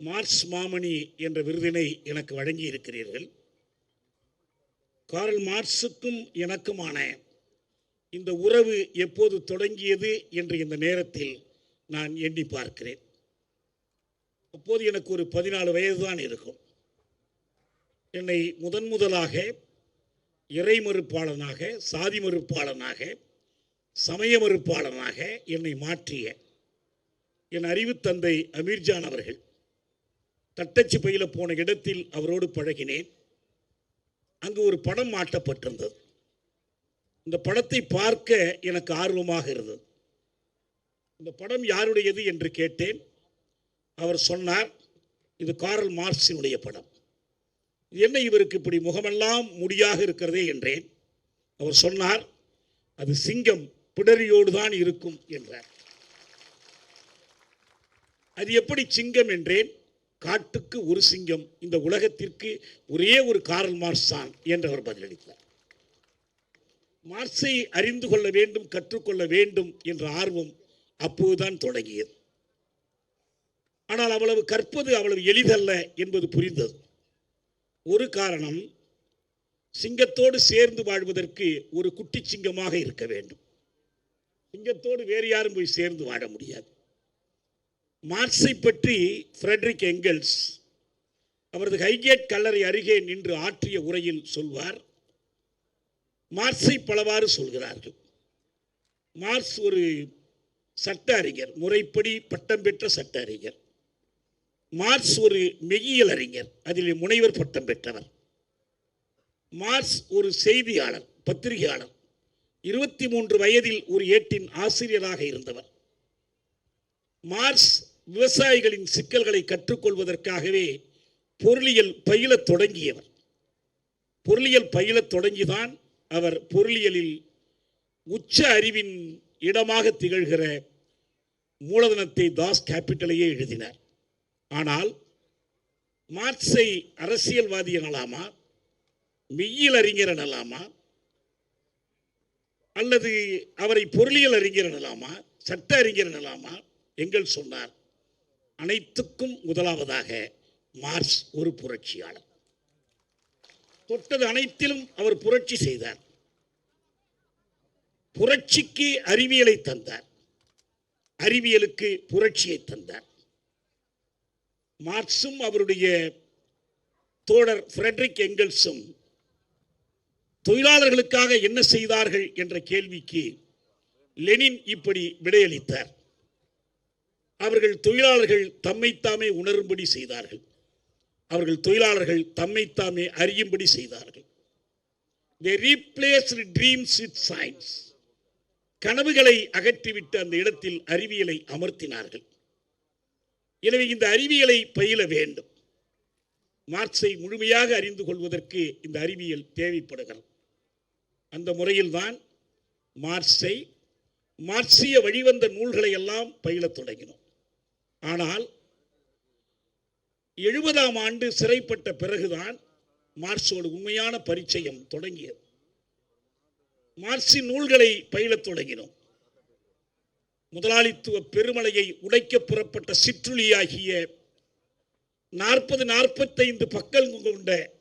Marks மாமணி என்ற விருதினை எனக்கு வழங்கி இருக்கிறீர்கள் காரல் மார்க்ஸுக்கும் எனக்குமான இந்த உறவு எப்போது தொடங்கியது என்று இந்த நேரத்தில் நான் எண்ணி பார்க்கிறேன். அப்போது எனக்கு ஒரு பதினாலு வயது தான் இருக்கும். என்னை முதன் முதலாக இறை மறுப்பாளனாக சாதி மறுப்பாளனாக சமய மறுப்பாளனாக என்னை மாற்றிய என் அறிவு தந்தை அமீர்ஜான் அவர்கள். தட்டச்சு பயில போன இடத்தில் அவரோடு பழகினேன். அங்கு ஒரு படம் மாட்டப்பட்டிருந்தது இந்த படத்தை பார்க்க எனக்கு ஆர்வமாக இருந்தது. இந்த படம் யாருடையது என்று கேட்டேன். அவர் சொன்னார் இது காரல் மார்க்சினுடைய படம். என்ன இவருக்கு இப்படி முகமெல்லாம் முடியாக இருக்கிறதே என்றேன். அவர் சொன்னார் அது சிங்கம் பிடரியோடு தான் இருக்கும் என்றார். அது எப்படி சிங்கம் என்றேன்? காட்டுக்கு ஒரு சிங்கம் இந்த உலகத்திற்கு ஒரே ஒரு காரல் மார்ஸ் தான் என்று அவர் பதிலளித்தார். மார்க்ஸை அறிந்து கொள்ள வேண்டும் கற்றுக்கொள்ள வேண்டும் என்ற ஆர்வம் அப்போதுதான் தொடங்கியது. ஆனால் அவ்வளவு கற்பது அவ்வளவு எளிதல்ல என்பது புரிந்தது. ஒரு காரணம் சிங்கத்தோடு சேர்ந்து வாழ்வதற்கு ஒரு குட்டி சிங்கமாக இருக்க வேண்டும். சிங்கத்தோடு வேறு யாரும் போய் சேர்ந்து வாழ முடியாது. மார்க்ஸை பற்றி ஃப்ரெட்ரிக் எங்கல்ஸ் அவரது ஹைகேட் கல்லறை அருகே நின்று ஆற்றிய உரையில் சொல்வார். மார்க்ஸை பலவாறு சொல்கிறார்கள். மார்க்ஸ் ஒரு சட்ட அறிஞர் முறைப்படி பட்டம் பெற்ற சட்ட அறிஞர் மார்க்ஸ் ஒரு மெய்யியல் அறிஞர் அதில் முனைவர் பட்டம் பெற்றவர். மார்க்ஸ் ஒரு செய்தியாளர் பத்திரிகையாளர். இருபத்தி மூன்று வயதில் ஒரு ஏட்டின் ஆசிரியராக இருந்தவர். மார்க்ஸ் விவசாயிகளின் சிக்கல்களை கற்றுக்கொள்வதற்காகவே பொருளியல் பயிலத் தொடங்கியவர். பொருளியல் பயிலத் தொடங்கிதான் அவர் பொருளியலில் உச்ச அறிவின் இடமாக திகழ்கிற மூலதனத்தை தாஸ் கேபிட்டலையே எழுதினார். ஆனால் மார்க்ஸை அரசியல்வாதி எனலாமா மெய்யியல் அறிஞர் எனலாமா அல்லது அவரை பொருளியல் அறிஞர் எனலாமா சட்ட அறிஞர் எனலாமா எங்கள் சொன்னார். அனைத்துக்கும் முதலாவதாக மார்ஸ் ஒரு புரட்சியாளர். தொட்டது அனைத்திலும் அவர் புரட்சி செய்தார். புரட்சிக்கு அறிவியலை தந்தார். அறிவியலுக்கு புரட்சியை தந்தார். மார்க்ஸும் அவருடைய தோழர் ஃப்ரெட்ரிக் எங்கல்ஸும் தொழிலாளர்களுக்காக என்ன செய்தார்கள் என்ற கேள்விக்கு லெனின் இப்படி விடையளித்தார். அவர்கள் தொழிலாளர்கள் தம்மைத்தாமே உணரும்படி செய்தார்கள். அவர்கள் தொழிலாளர்கள் தம்மைத்தாமே அறியும்படி செய்தார்கள். They replace dreams with science கனவுகளை அகற்றிவிட்டு அந்த இடத்தில் அறிவியலை அமர்த்தினார்கள். எனவே இந்த அறிவியலை பயில வேண்டும். மார்க்ஸை முழுமையாக அறிந்து கொள்வதற்கு இந்த அறிவியல் தேவைப்படுகிறது. அந்த முறையில்தான் மார்க்ஸை மார்க்சிய வழிவந்த நூல்களை எல்லாம் பயிலத் தொடங்கினோம். ஆனால் எழுபதாம் ஆண்டு சிறைப்பட்ட பிறகுதான் மார்க்ஸோடு உண்மையான பரிச்சயம் தொடங்கியது. மார்க்சின் நூல்களை பயிலத் தொடங்கினோம். முதலாளித்துவ பெருமலையை உடைக்க புறப்பட்ட சிற்றுளியாகிய நாற்பது நாற்பத்தைந்து பக்கம் கொண்ட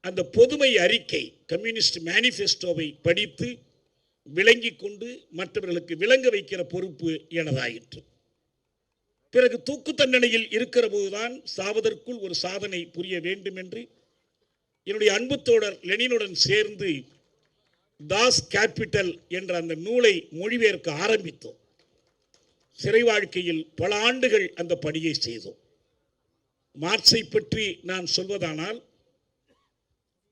அந்த பொதுமை அறிக்கை கம்யூனிஸ்ட் மேனிஃபெஸ்டோவை படித்து விளங்கி கொண்டு மற்றவர்களுக்கு விளங்க வைக்கிற பொறுப்பு எனதாயிற்று. பிறகு தூக்கு தண்டனையில் இருக்கிற போதுதான் சாவதற்குள் ஒரு சாதனை புரிய வேண்டும் என்று என்னுடைய அன்பு தோழர் லெனினுடன் சேர்ந்து தாஸ் கேபிட்டல் என்ற அந்த நூலை மொழிபெயர்க்க ஆரம்பித்தோம். சிறை வாழ்க்கையில் பல ஆண்டுகள் அந்த பணியை செய்தோம். மார்க்ஸை பற்றி நான் சொல்வதானால்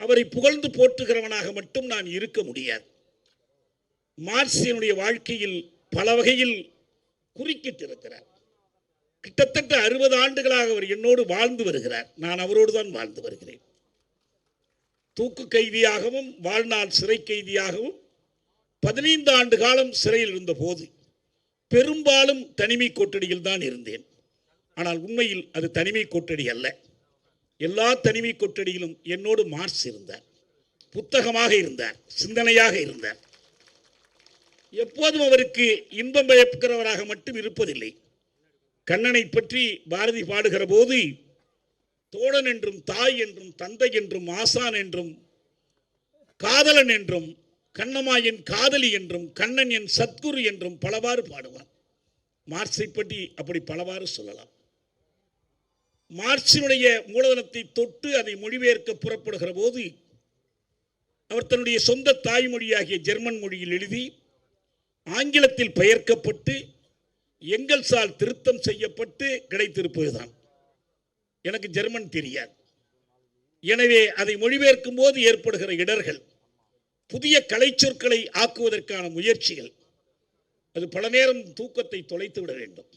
அவரை புகழ்ந்து போற்றுகிறவனாக மட்டும் நான் இருக்க முடியாது. மார்க்சியனுடைய வாழ்க்கையில் பல வகையில் குறுக்கிட்டிருக்கிறார். கிட்டத்தட்ட அறுபது ஆண்டுகளாக அவர் என்னோடு வாழ்ந்து வருகிறார். நான் அவரோடு தான் வாழ்ந்து வருகிறேன். தூக்கு கைதியாகவும் வாழ்நாள் சிறை கைதியாகவும் பதினைந்து ஆண்டு காலம் சிறையில் இருந்தபோது பெரும்பாலும் தனிமை கொட்டடியில் தான் இருந்தேன். ஆனால் உண்மையில் அது தனிமை கொட்டடி அல்ல. எல்லா தனிமை கொட்டடியிலும் என்னோடு மார்க்ஸ் இருந்தார். புத்தகமாக இருந்தார். சிந்தனையாக இருந்தார். எப்போதும் அவருக்கு இன்பம் பயப்புகிறவராக மட்டும் இருப்பதில்லை. கண்ணனை பற்றி பாரதி பாடுகிற போது தோழன் என்றும் தாய் என்றும் தந்தை என்றும் ஆசான் என்றும் காதலன் என்றும் கண்ணம்மா என் காதலி என்றும் கண்ணன் என் சத்குரு என்றும் பலவாறு பாடுவார் மார்க்ஸை பற்றி அப்படி பலவாறு சொல்லலாம். மார்க்சினுடைய மூலதனத்தை தொட்டு அதை மொழிபெயர்க்க புறப்படுகிற போது அவர் தன்னுடைய சொந்த தாய்மொழியாகிய ஜெர்மன் மொழியில் எழுதி ஆங்கிலத்தில் பெயர்க்கப்பட்டு எங்கள் சால் திருத்தம் செய்யப்பட்டு கிடைத்திருப்பதுதான். எனக்கு ஜெர்மன் தெரியாது. எனவே அதை மொழிபெயர்க்கும் போது ஏற்படுகிற இடர்கள் புதிய கலைச்சொற்களை ஆக்குவதற்கான முயற்சிகள் அது பல நேரம் தூக்கத்தை தொலைத்து விட வேண்டும்.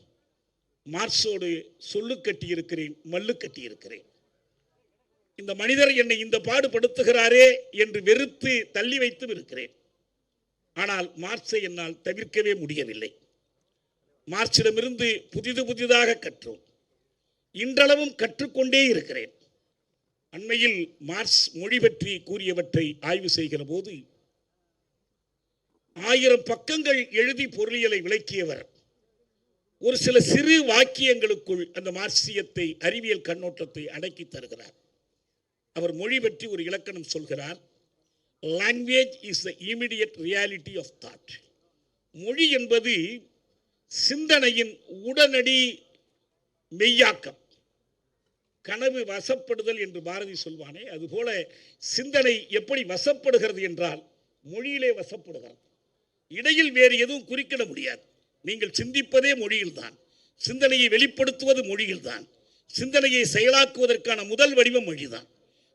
மார்சோடு சொல்லு கட்டியிருக்கிறேன் மல்லு கட்டியிருக்கிறேன். இந்த மனிதர் என்னை இந்த பாடுபடுத்துகிறாரே என்று வெறுத்து தள்ளி வைத்தும் இருக்கிறேன். ஆனால் மார்க்ஸை என்னால் தவிர்க்கவே முடியவில்லை. மார்ச்சிடமிருந்து புதிது புதிதாக கற்றோம். இன்றளவும் கற்றுக்கொண்டே இருக்கிறேன். அண்மையில் மார்க்ஸ் மொழி பற்றி கூறியவற்றை ஆய்வு செய்கிற போது ஆயிரம் பக்கங்கள் எழுதி பொருளியலை விளக்கியவர் ஒரு சில சிறு வாக்கியங்களுக்குள் அந்த மார்க்சியத்தை அறிவியல் கண்ணோட்டத்தை அடக்கி தருகிறார். அவர் மொழி பற்றி ஒரு இலக்கணம் சொல்கிறார் language is the immediate reality of thought மொழி என்பது சிந்தனையின் உடனடி மெய்யாக்கம். கனவு வசப்படுதல் என்று பாரதி சொல்வானே அதுபோல சிந்தனை எப்படி வசப்படுகிறது என்றால் மொழியிலே வசப்படுகிறது இடையில் வேறு எதுவும் குறிக்கிட முடியாது. நீங்கள் சிந்திப்பதே மொழியில்தான். சிந்தனையை வெளிப்படுத்துவது மொழியில்தான். சிந்தனையை செயலாக்குவதற்கான முதல் வடிவம் மொழிதான்.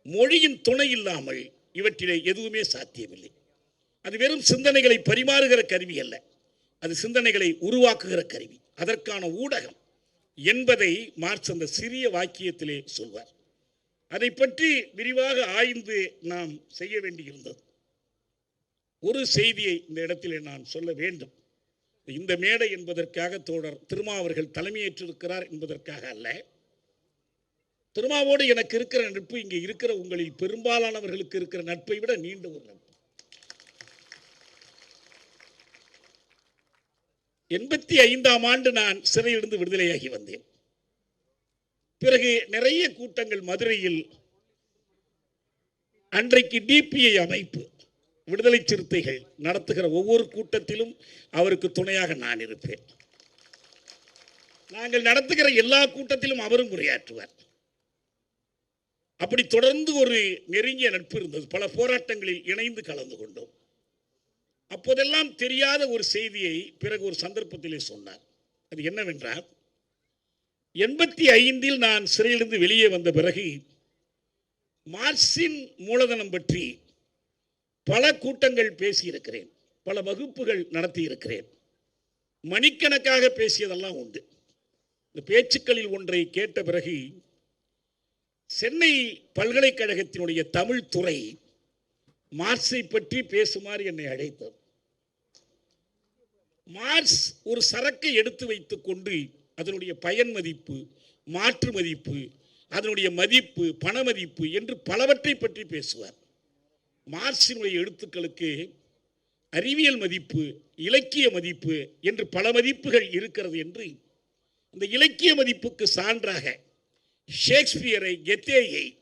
மொழியின் துணை இல்லாமல் இவற்றிலே எதுவுமே சாத்தியமில்லை. அது வெறும் சிந்தனைகளை பரிமாறுகிற கருவி அல்ல. அது சிந்தனைகளை உருவாக்குகிற கருவி. அதற்கான ஊடகம் என்பதை மார்க்ஸ் அந்த சிறிய வாக்கியத்திலே சொல்வார். அதை பற்றி விரிவாக ஆய்ந்து நாம் செய்ய வேண்டியிருந்தது. ஒரு செய்தியை இந்த இடத்திலே நான் சொல்ல வேண்டும். இந்த மேடை என்பதற்காக தோழர் திருமா அவர்கள் தலைமையேற்றிருக்கிறார் என்பதற்காக அல்ல. திருமாவோடு எனக்கு இருக்கிற நட்பு இங்கே இருக்கிற உங்களில் பெரும்பாலானவர்களுக்கு இருக்கிற நட்பை விட நீண்ட ஒரு நட்பு. எண்பத்தி ஐந்தாம் ஆண்டு நான் சிறையிலிருந்து விடுதலையாகி வந்தேன். பிறகு நிறைய கூட்டங்கள் மதுரையில் அன்றைக்கு டிபிஐ அமைப்பு விடுதலை சிறுத்தைகள் நடத்துகிற ஒவ்வொரு கூட்டத்திலும் அவருக்கு துணையாக நான் இருப்பேன். நாங்கள் நடத்துகிற எல்லா கூட்டத்திலும் அவரும் உரையாற்றுவார். அப்படி தொடர்ந்து ஒரு நெருங்கிய நட்பு இருந்தது. பல போராட்டங்களில் இணைந்து கலந்து கொண்டோம். அப்போதெல்லாம் தெரியாத ஒரு செய்தியை பிறகு ஒரு சந்தர்ப்பத்திலே சொன்னார். அது என்னவென்றால் எண்பத்தி ஐந்தில் நான் சிறையிலிருந்து வெளியே வந்த பிறகு மார்க்சின் மூலதனம் பற்றி பல கூட்டங்கள் பேசியிருக்கிறேன் பல வகுப்புகள் நடத்தியிருக்கிறேன். மணிக்கணக்காக பேசியதெல்லாம் உண்டு. இந்த பேச்சுக்களில் ஒன்றை கேட்ட பிறகு சென்னை பல்கலைக்கழகத்தினுடைய தமிழ் துறை மார்க்ஸை பற்றி பேசுமாறு என்னை அழைத்தது. மார்க்ஸ் ஒரு சரக்கை எடுத்து வைத்து கொண்டு அதனுடைய பயன் மதிப்பு மாற்று மதிப்பு அதனுடைய மதிப்பு பண மதிப்பு என்று பலவற்றை பற்றி பேசுவார். மார்க்சினுடைய எழுத்துக்களுக்கு அறிவியல் மதிப்பு இலக்கிய மதிப்பு என்று பல மதிப்புகள் இருக்கிறது என்று அந்த இலக்கிய மதிப்புக்கு சான்றாக ஷேக்ஸ்பியரை கெத்தேயை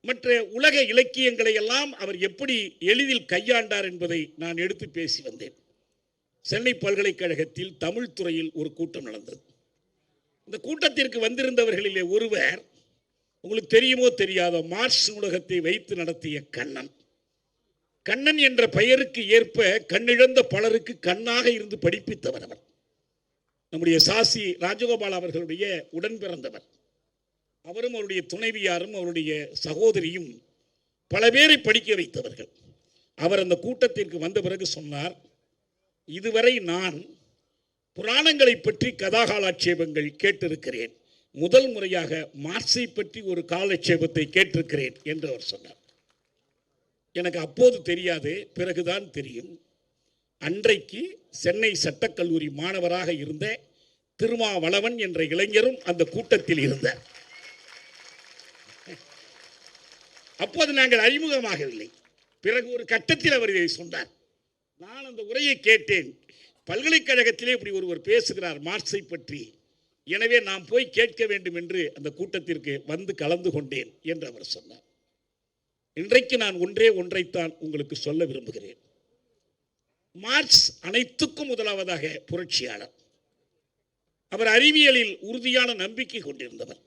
மற்ற உலக இலக்கியங்களை எல்லாம் அவர் எப்படி எளிதில் கையாண்டார் என்பதை நான் எடுத்து பேசி வந்தேன். சென்னை பல்கலைக்கழகத்தில் தமிழ் துறையில் ஒரு கூட்டம் நடந்தது. இந்த கூட்டத்திற்கு வந்திருந்தவர்களிலே ஒருவர் உங்களுக்கு தெரியுமோ தெரியாத மார்ஸ் நூலகத்தை வைத்து நடத்திய கண்ணன். கண்ணன் என்ற பெயருக்கு ஏற்ப கண்ணிழந்த பலருக்கு கண்ணாக இருந்து படிப்பித்தவர் அவர். நம்முடைய சாசி ராஜகோபால் அவர்களுடைய உடன் பிறந்தவர். அவரும் அவருடைய துணைவியாரும் அவருடைய சகோதரியும் பல பேரை படிக்க வைத்தவர்கள். அவர் அந்த கூட்டத்திற்கு வந்த பிறகு சொன்னார் இதுவரை நான் புராணங்களை பற்றி கதாகாலாட்சேபங்கள் கேட்டிருக்கிறேன். முதல் முறையாக மார்சை பற்றி ஒரு காலட்சேபத்தை கேட்டிருக்கிறேன் என்று அவர் சொன்னார். எனக்கு அப்போது தெரியாது பிறகுதான் தெரியும். அன்றைக்கு சென்னை சட்டக்கல்லூரி மாணவராக இருந்த திருமாவளவன் என்ற இளைஞரும் அந்த கூட்டத்தில் இருந்தார். அப்போது நாங்கள் அறிமுகமாகவில்லை. பிறகு ஒரு கட்டத்தில் அவர் இதை சொன்னார். நான் அந்த உரையை கேட்டேன். பல்கலைக்கழகத்திலே இப்படி ஒருவர் பேசுகிறார் மார்க்ஸை பற்றி. எனவே நாம் போய் கேட்க வேண்டும் என்று அந்த கூட்டத்திற்கு வந்து கலந்து கொண்டேன் என்று அவர் சொன்னார். இன்றைக்கு நான் ஒன்றே ஒன்றைத்தான் உங்களுக்கு சொல்ல விரும்புகிறேன். மார்க்ஸ் அனைத்துக்கும் முதலாவதாக புரட்சியாளர். அவர் அறிவியலில் உறுதியான நம்பிக்கை கொண்டிருந்தவர்.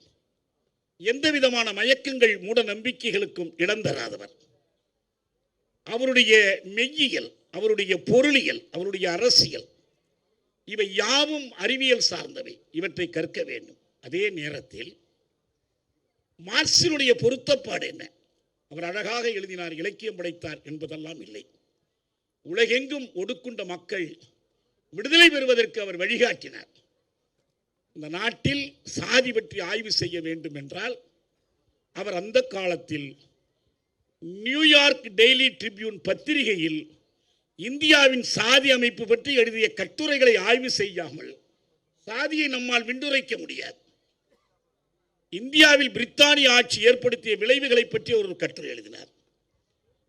எந்த விதமான மயக்கங்கள் மூட நம்பிக்கைகளுக்கும் இடம் தராதவர். அவருடைய மெய்யியல் அவருடைய பொருளியல் அவருடைய அரசியல் இவை யாவும் அறிவியல் சார்ந்தவை. இவற்றை கற்க வேண்டும். அதே நேரத்தில் மார்க்சினுடைய பொருத்தப்பாடு என்ன? அவர் அழகாக எழுதினார் இலக்கியம் படைத்தார் என்பதெல்லாம் இல்லை. உலகெங்கும் ஒடுக்குண்ட மக்கள் விடுதலை பெறுவதற்கு அவர் வழிகாட்டினார். இந்த நாட்டில் சாதி பற்றி ஆய்வு செய்ய வேண்டும் என்றால் அவர் அந்த காலத்தில் நியூயார்க் டெய்லி ட்ரிபியூன் பத்திரிகையில் இந்தியாவின் சாதி அமைப்பு பற்றி எழுதிய கட்டுரைகளை ஆய்வு செய்யாமல் சாதியை நம்மால் விண்டுரைக்க முடியாது. இந்தியாவில் பிரித்தானிய ஆட்சி ஏற்படுத்திய விளைவுகளை பற்றி ஒரு கட்டுரை எழுதினார்.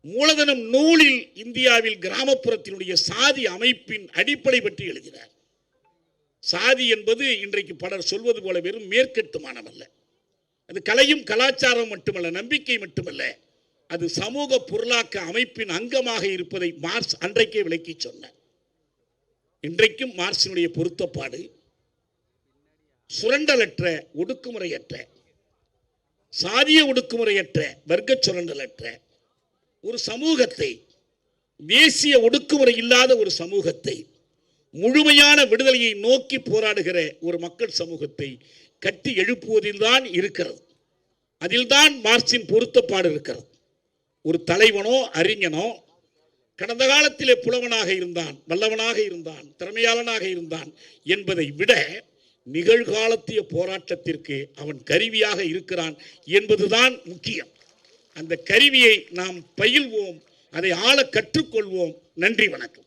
மூலதனம் நூலில் இந்தியாவில் கிராமப்புறத்தினுடைய சாதி அமைப்பின் அடிப்படை பற்றி எழுதினார். சாதி என்பது இன்றைக்கு பலர் சொல்வது போல வெறும் மேற்கட்டுமானம் அல்ல. அது கலையும் கலாச்சாரம் மட்டுமல்ல நம்பிக்கை மட்டுமல்ல. அது சமூக பொருளாக்க அமைப்பின் அங்கமாக இருப்பதை மார்ஸ் அன்றைக்கே விளக்கி சொன்னார். இன்றைக்கும் மார்க்சினுடைய பொருத்தப்பாடு சுரண்டலற்ற ஒடுக்குமுறையற்ற சாதிய ஒடுக்குமுறையற்ற வர்க்க சுரண்டலற்ற ஒரு சமூகத்தை தேசிய ஒடுக்குமுறை இல்லாத ஒரு சமூகத்தை முழுமையான விடுதலையை நோக்கி போராடுகிற ஒரு மக்கள் சமூகத்தை கட்டி எழுப்புவதில்தான் இருக்கிறது. அதில்தான் மார்க்சின் பொருத்தப்பாடு இருக்கிறது. ஒரு தலைவனோ அறிஞனோ கடந்த காலத்திலே புலவனாக இருந்தான் வல்லவனாக இருந்தான் திறமையாளனாக இருந்தான் என்பதை விட நிகழ்காலத்திய போராட்டத்திற்கு அவன் கருவியாக இருக்கிறான் என்பதுதான் முக்கியம். அந்த கருவியை நாம் பயில்வோம் அதை ஆள கற்றுக்கொள்வோம். நன்றி வணக்கம்.